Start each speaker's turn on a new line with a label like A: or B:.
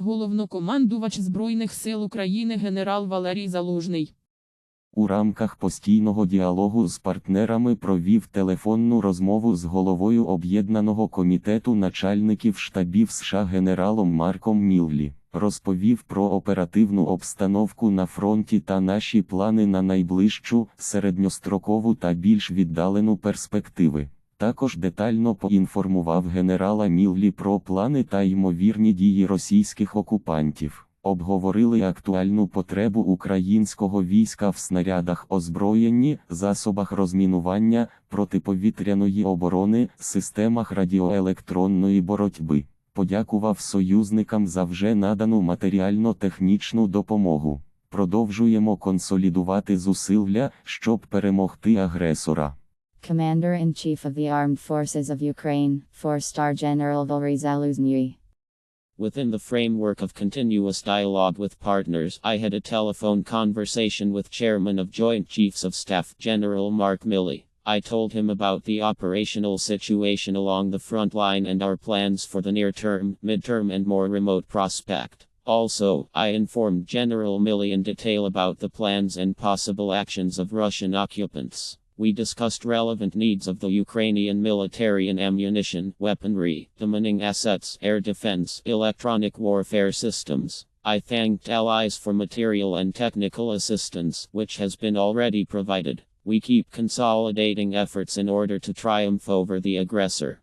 A: Головнокомандувач Збройних сил України генерал Валерій Залужний.
B: У рамках постійного діалогу з партнерами провів телефонну розмову з головою Об'єднаного комітету начальників штабів США генералом Марком Міллі. Розповів про оперативну обстановку на фронті та наші плани на найближчу, середньострокову та більш віддалену перспективи. Також детально поінформував генерала Міллі про плани та ймовірні дії російських окупантів. Обговорили актуальну потребу українського війська в снарядах озброєнні, засобах розмінування, протиповітряної оборони, системах радіоелектронної боротьби. Подякував союзникам за вже надану матеріально-технічну допомогу. Продовжуємо консолідувати зусилля, щоб перемогти агресора.
C: Commander-in-Chief of the Armed Forces of Ukraine, 4-star General Valery Zaluzny.
D: Within the framework of continuous dialogue with partners, I had a telephone conversation with Chairman of Joint Chiefs of Staff General Mark Milley. I told him about the operational situation along the front line and our plans for the near term, midterm, and more remote prospect. Also, I informed General Milley in detail about the plans and possible actions of Russian occupants. We discussed relevant needs of the Ukrainian military in ammunition, weaponry, demining assets, air defense, electronic warfare systems. I thanked allies for material and technical assistance, which has been already provided. We keep consolidating efforts in order to triumph over the aggressor.